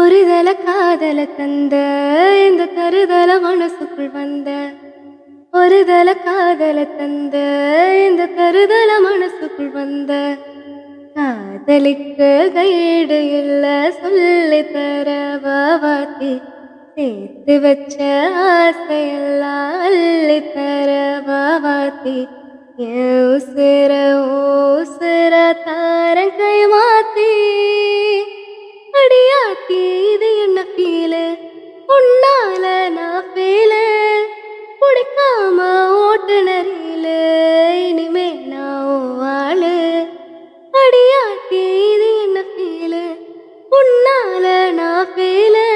ஒருதல காதல தந்த இந்த தருதல மனசுக்குள் வந்த. ஒருதல காதல தந்த இந்த தருதல மனசுக்குள் வந்த. காதலிக்க கைடு இல்ல சொல்லி தர வாத்தி. சேர்த்து வச்ச ஆசையெல்லாம் அள்ளி தர வாத்தி. என் உசுர ஓசிர தாரங்கை மாத்தி. அடியாத்தி இது என்ன ஃபீலு உன்னால நான் ஃபீலு பிடிக்காம ஓட்டுநரில இனிமே நான் வாழு ஆளு. இது என்ன ஃபீலு உன்னால நான் ஃபீலு